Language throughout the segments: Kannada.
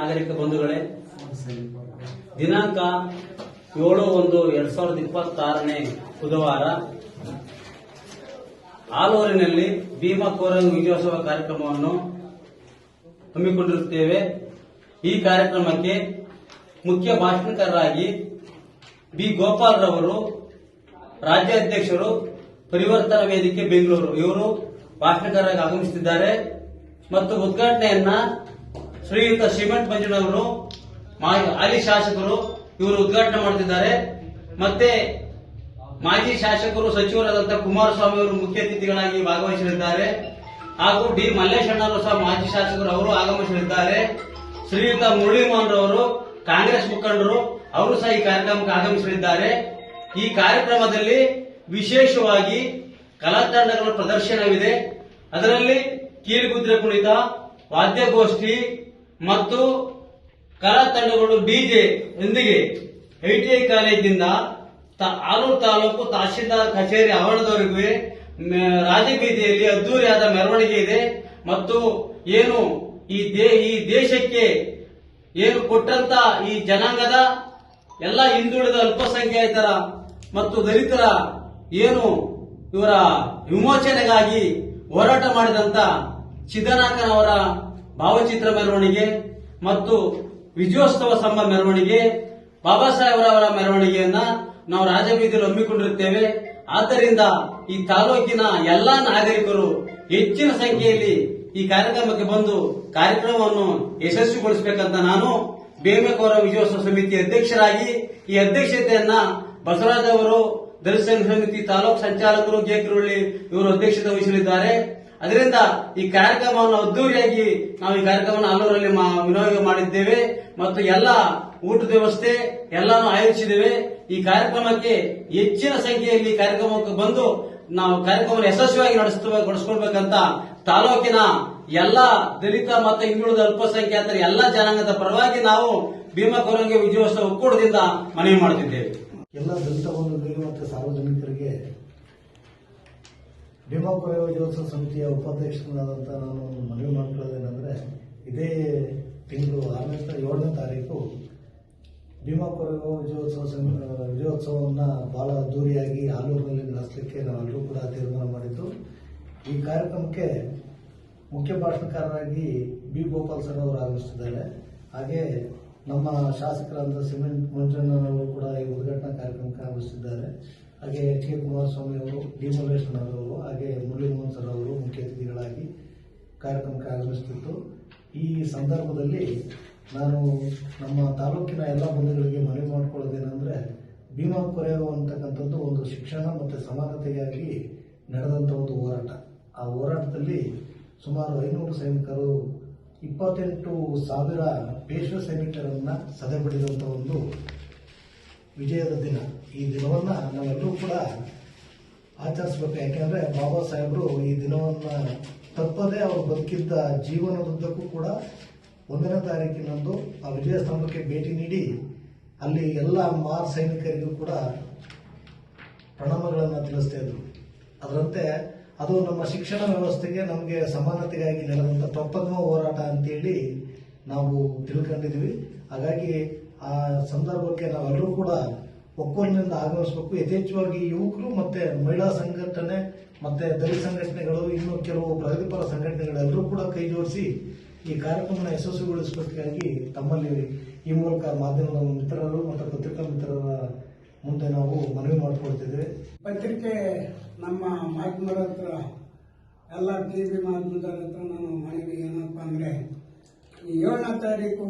ನಾಗರಿಕ ಬಂಧುಗಳೇ, ದಿನಾಂಕ ಏಳು ಒಂದು ಎರಡ್ ಸಾವಿರದ ಇಪ್ಪತ್ತಾರನೇ ಬುಧವಾರ, ಆಲೂರಿನಲ್ಲಿ ಭೀಮಾ ಕೋರಂಗ್ ವಿಜಯೋತ್ಸವ ಕಾರ್ಯಕ್ರಮವನ್ನು ಹಮ್ಮಿಕೊಂಡಿರುತ್ತೇವೆ. ಈ ಕಾರ್ಯಕ್ರಮಕ್ಕೆ ಮುಖ್ಯ ಭಾಷಣಕಾರರಾಗಿ ಬಿ. ಗೋಪಾಲ್ ರವರು, ರಾಜ್ಯಾಧ್ಯಕ್ಷರು, ಪರಿವರ್ತನಾ ವೇದಿಕೆ ಬೆಂಗಳೂರು. ಇವರು ಭಾಷಣಕಾರರಾಗಿ ಆಗಮಿಸುತ್ತಿದ್ದಾರೆ. ಮತ್ತು ಉದ್ಘಾಟನೆಯನ್ನ ಶ್ರೀಯುತ ಸಿಮೆಂಟ್ ಮಂಜುನವರು ಹಾಲಿ ಶಾಸಕರು ಇವರು ಉದ್ಘಾಟನೆ ಮಾಡುತ್ತಿದ್ದಾರೆ ಮತ್ತೆ ಮಾಜಿ ಶಾಸಕರು ಸಚಿವರಾದಂತಹ ಕುಮಾರಸ್ವಾಮಿ ಅವರು ಮುಖ್ಯ ಅತಿಥಿಗಳಾಗಿ ಭಾಗವಹಿಸಲಿದ್ದಾರೆ. ಹಾಗೂ ಡಿ ಮಲ್ಲೇಶಣ್ಣವರು ಸಹ ಮಾಜಿ ಶಾಸಕರು, ಅವರು ಆಗಮಿಸಲಿದ್ದಾರೆ. ಶ್ರೀಯುತ ಮುರಳೀಮೋಹನ್ ಅವರು ಕಾಂಗ್ರೆಸ್ ಮುಖಂಡರು, ಅವರು ಸಹ ಈ ಕಾರ್ಯಕ್ರಮಕ್ಕೆ ಆಗಮಿಸಲಿದ್ದಾರೆ. ಈ ಕಾರ್ಯಕ್ರಮದಲ್ಲಿ ವಿಶೇಷವಾಗಿ ಕಲಾ ತಂಡಗಳ ಪ್ರದರ್ಶನವಿದೆ. ಅದರಲ್ಲಿ ಕೀಲುಗುದ್ರೆ ಕುಣಿತ ವಾದ್ಯಗೋಷ್ಠಿ ಮತ್ತು ಕಲಾ ತಂಡಗಳು ಡಿಜೆ ಯೊಂದಿಗೆ ಐಟಿಐ ಕಾಲೇಜಿನಿಂದ ಆಲೂರು ತಾಲೂಕು ತಹಶೀಲ್ದಾರ್ ಕಚೇರಿ ಆವರಣದವರೆಗೂ ರಾಜಬೀದಿಯಲ್ಲಿ ಅದ್ದೂರಿಯಾದ ಮೆರವಣಿಗೆ ಇದೆ ಮತ್ತು ಏನು ಈ ಈ ದೇಶಕ್ಕೆ ಏನು ಕೊಟ್ಟಂತ ಈ ಜನಾಂಗದ ಎಲ್ಲ ಹಿಂದುಳಿದ ಅಲ್ಪಸಂಖ್ಯಾತರ ಮತ್ತು ದಲಿತರ ಏನು ಇವರ ವಿಮೋಚನೆಗಾಗಿ ಹೋರಾಟ ಮಾಡಿದಂತ ಸಿದ್ದನಾಕನವರ ಭಾವಚಿತ್ರ ಮೆರವಣಿಗೆ ಮತ್ತು ವಿಜಯೋತ್ಸವ ಸಂಬ ಮೆರವಣಿಗೆ, ಬಾಬಾ ಸಾಹೇಬ್ರವರ ಮೆರವಣಿಗೆಯನ್ನ ನಾವು ರಾಜಬೀದಿಯಲ್ಲಿ ಹಮ್ಮಿಕೊಂಡಿರುತ್ತೇವೆ ಆದ್ದರಿಂದ ಈ ತಾಲೂಕಿನ ಎಲ್ಲಾ ನಾಗರಿಕರು ಹೆಚ್ಚಿನ ಸಂಖ್ಯೆಯಲ್ಲಿ ಈ ಕಾರ್ಯಕ್ರಮಕ್ಕೆ ಬಂದು ಕಾರ್ಯಕ್ರಮವನ್ನು ಯಶಸ್ವಿಗೊಳಿಸಬೇಕಂತ ನಾನು ಬೇಮೆಕೋರ ವಿಜಯೋತ್ಸವ ಸಮಿತಿ ಅಧ್ಯಕ್ಷರಾಗಿ ಈ ಅಧ್ಯಕ್ಷತೆಯನ್ನ ಬಸವರಾಜ್ ಅವರು ದರ್ಶನ ಸಮಿತಿ ತಾಲೂಕು ಸಂಚಾಲಕರು ಗೇಕರುಳ್ಳಿ ಇವರು ಅಧ್ಯಕ್ಷತೆ ವಹಿಸಲಿದ್ದಾರೆ. ಅದರಿಂದ ಈ ಕಾರ್ಯಕ್ರಮವನ್ನು ಅದ್ದೂರಿಯಾಗಿ ನಾವು ಈ ಕಾರ್ಯಕ್ರಮವನ್ನು ಆಲೂರಲ್ಲಿ ವಿನಿಯೋಗ ಮಾಡಿದ್ದೇವೆ ಮತ್ತು ಎಲ್ಲ ಊಟದ ವ್ಯವಸ್ಥೆ ಎಲ್ಲಾನು ಆಯೋಜಿಸಿದ್ದೇವೆ. ಈ ಕಾರ್ಯಕ್ರಮಕ್ಕೆ ಹೆಚ್ಚಿನ ಸಂಖ್ಯೆಯಲ್ಲಿ ಕಾರ್ಯಕ್ರಮಕ್ಕೆ ಬಂದು ನಾವು ಕಾರ್ಯಕ್ರಮ ಯಶಸ್ವಿಯಾಗಿ ನಡೆಸಿಕೊಡ್ಬೇಕಂತ ತಾಲೂಕಿನ ಎಲ್ಲ ದಲಿತ ಮತ್ತು ಹಿಂದುಳಿದ ಅಲ್ಪಸಂಖ್ಯಾತರ ಎಲ್ಲ ಜನಾಂಗದ ಪರವಾಗಿ ನಾವು ಭೀಮಾ ಕೊರಂಗಿ ವಿಜಯೋತ್ಸವ ಒಕ್ಕೂಟದಿಂದ ಮನವಿ ಮಾಡುತ್ತಿದ್ದೇವೆ ಎಲ್ಲ ದಲಿತ ಮತ್ತು ಸಾರ್ವಜನಿಕರಿಗೆ ಭೀಮಾಪುರ ವಿಜಯೋತ್ಸವ ಸಮಿತಿಯ ಉಪಾಧ್ಯಕ್ಷನಾದಂಥ ನಾನು ಮನವಿ ಮಾಡ್ಕೊಳ್ಳೋದೇನೆಂದರೆ ಇದೇ ತಿಂಗಳು ಆರನೇ ಏಳನೇ ತಾರೀಕು ಭೀಮಾಪುರ ವಿಜಯೋತ್ಸವ ವಿಜಯೋತ್ಸವವನ್ನು ಬಹಳ ಅದ್ದೂರಿಯಾಗಿ ಆಲೂರಿನಲ್ಲಿ ನಡೆಸಲಿಕ್ಕೆ ನಾವೆಲ್ಲರೂ ಕೂಡ ತೀರ್ಮಾನ ಮಾಡಿದ್ದು. ಈ ಕಾರ್ಯಕ್ರಮಕ್ಕೆ ಮುಖ್ಯ ಭಾಷಣಕಾರರಾಗಿ ಬಿ ಗೋಪಾಲ್ ಸರ್ ಅವರು ಆಗಮಿಸುತ್ತಿದ್ದಾರೆ ಹಾಗೆ ನಮ್ಮ ಶಾಸಕರಾದ ಸಿಮೆಂಟ್ ಮಂಜಣ್ಣನವರು ಕೂಡ ಈ ಉದ್ಘಾಟನಾ ಕಾರ್ಯಕ್ರಮಕ್ಕೆ ಆಗಮಿಸುತ್ತಿದ್ದಾರೆ ಹಾಗೆ ಎಚ್ ಕೆ ಕುಮಾರಸ್ವಾಮಿ ಅವರು, ಡಿ ಮಲ್ಲೇಶ್ವರವರು ಹಾಗೆ ಮುರಳೀಮೋಹನ್ ಸರ್ ಅವರು ಮುಖ್ಯ ಅತಿಥಿಗಳಾಗಿ ಕಾರ್ಯಕ್ರಮಕ್ಕೆ ಆಗಮಿಸುತ್ತಿತ್ತು. ಈ ಸಂದರ್ಭದಲ್ಲಿ ನಾನು ನಮ್ಮ ತಾಲೂಕಿನ ಎಲ್ಲ ಬಂಧುಗಳಿಗೆ ಮನವಿ ಮಾಡಿಕೊಳ್ಳೋದೇನೆಂದರೆ, ಭೀಮಾ ಕೊರೆಯೋ ಅಂತಕ್ಕಂಥದ್ದು ಒಂದು ಶಿಕ್ಷಣ ಮತ್ತು ಸಮಾನತೆಗಾಗಿ ನಡೆದಂಥ ಒಂದು ಹೋರಾಟ. ಆ ಹೋರಾಟದಲ್ಲಿ ಸುಮಾರು ಐನೂರು ಸೈನಿಕರು, ಇಪ್ಪತ್ತೆಂಟು ಸಾವಿರ ಪೇಶ್ವ ಸೈನಿಕರನ್ನ ಸದೆ ಒಂದು ವಿಜಯದ ದಿನ. ಈ ದಿನವನ್ನ ನಾವೆಲ್ಲರೂ ಕೂಡ ಆಚರಿಸ್ಬೇಕು. ಯಾಕೆಂದ್ರೆ ಬಾಬಾ ಸಾಹೇಬರು ಈ ದಿನವನ್ನ ತಪ್ಪದೇ ಅವರು ಬದುಕಿದ್ದ ಜೀವನದುದ್ದಕ್ಕೂ ಕೂಡ ಒಂದನೇ ತಾರೀಕಿನಂದು ಆ ವಿಜಯ ಸ್ತಂಭಕ್ಕೆ ಭೇಟಿ ನೀಡಿ ಅಲ್ಲಿ ಎಲ್ಲ ಮಾರ್ ಸೈನಿಕರಿಗೂ ಕೂಡ ಪ್ರಣಾಮಗಳನ್ನು ತಿಳಿಸ್ತಾ ಇದ್ರು. ಅದರಂತೆ ಅದು ನಮ್ಮ ಶಿಕ್ಷಣ ವ್ಯವಸ್ಥೆಗೆ ನಮಗೆ ಸಮಾನತೆಗಾಗಿ ನೆಲೆದಂಥ ತಪ್ಪದ ಹೋರಾಟ ಅಂತೇಳಿ ನಾವು ತಿಳ್ಕೊಂಡಿದ್ವಿ ಹಾಗಾಗಿ ಆ ಸಂದರ್ಭಕ್ಕೆ ನಾವೆಲ್ಲರೂ ಕೂಡ ಒಕ್ಕೊಲಿನಿಂದ ಆಗಮಿಸಬೇಕು. ಯಥೇಚ್ಛವಾಗಿ ಯುವಕರು ಮತ್ತೆ ಮಹಿಳಾ ಸಂಘಟನೆ, ಮತ್ತೆ ದಲಿತ ಸಂಘಟನೆಗಳು, ಇನ್ನು ಕೆಲವು ಪ್ರಗತಿಪರ ಸಂಘಟನೆಗಳೆಲ್ಲರೂ ಕೂಡ ಕೈ ಜೋಡಿಸಿ ಈ ಕಾರ್ಯಕ್ರಮನ ಯಶಸ್ವಿಗೊಳಿಸಬೇಕಾಗಿ ತಮ್ಮಲ್ಲಿ ಈ ಮೂಲಕ ಮಾಧ್ಯಮದ ಮಿತ್ರರು ಮತ್ತು ಪತ್ರಿಕಾ ಮಿತ್ರರ ಮುಂದೆ ನಾವು ಮನವಿ ಮಾಡಿಕೊಳ್ತಿದ್ದೇವೆ. ಪತ್ರಿಕೆ ನಮ್ಮ ಮಾಧ್ಯಮದ ಹತ್ರ, ಎಲ್ಲ ಟಿ ವಿ ಮಾಧ್ಯಮದ ಹತ್ರ ನಾನು ಮನವಿ ಏನಪ್ಪ ಅಂದರೆ ಏಳನೇ ತಾರೀಕು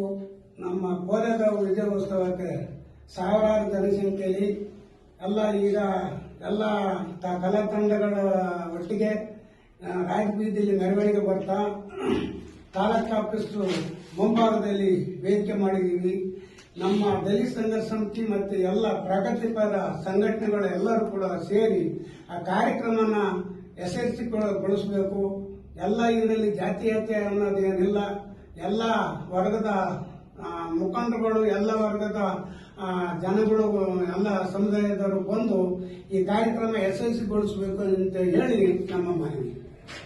ನಮ್ಮ ಕೋರೆದ ವಿಜಯೋತ್ಸವಕ್ಕೆ ಸಾವಿರಾರು ಜನಸಂಖ್ಯೆಯಲ್ಲಿ ಎಲ್ಲ ಈಗ ಎಲ್ಲ ಕಲಾ ತಂಡಗಳ ಒಟ್ಟಿಗೆ ರಾಜಬೀದಿಯಲ್ಲಿ ಮೆರವಣಿಗೆ ಬರ್ತಾ, ತಾಲೂಕು ಆಫೀಸ್ ಮುಂಭಾಗದಲ್ಲಿ ವೇದಿಕೆ ಮಾಡಿದ್ದೀವಿ. ನಮ್ಮ ದಲಿತ ಸಂಘ ಸಮಿತಿ ಮತ್ತು ಎಲ್ಲ ಪ್ರಗತಿಪರ ಸಂಘಟನೆಗಳ ಎಲ್ಲರೂ ಕೂಡ ಸೇರಿ ಆ ಕಾರ್ಯಕ್ರಮನ ಯಶಸ್ವಿಗೊಳಿಸಬೇಕು ಎಲ್ಲ ಇದರಲ್ಲಿ ಜಾತೀಯತೆ ಅನ್ನೋದೇನಿಲ್ಲ. ಎಲ್ಲ ವರ್ಗದ ಮುಖಂಡರುಗಳು ಎಲ್ಲ ವರ್ಗದ ಜನಗಳು ಎಲ್ಲ ಸಮುದಾಯದವರು ಬಂದು ಈ ಕಾರ್ಯಕ್ರಮ ಯಶಸ್ವಿಗೊಳಿಸಬೇಕು ಅಂತ ಹೇಳಿ ನಮ್ಮ ಮನವಿ.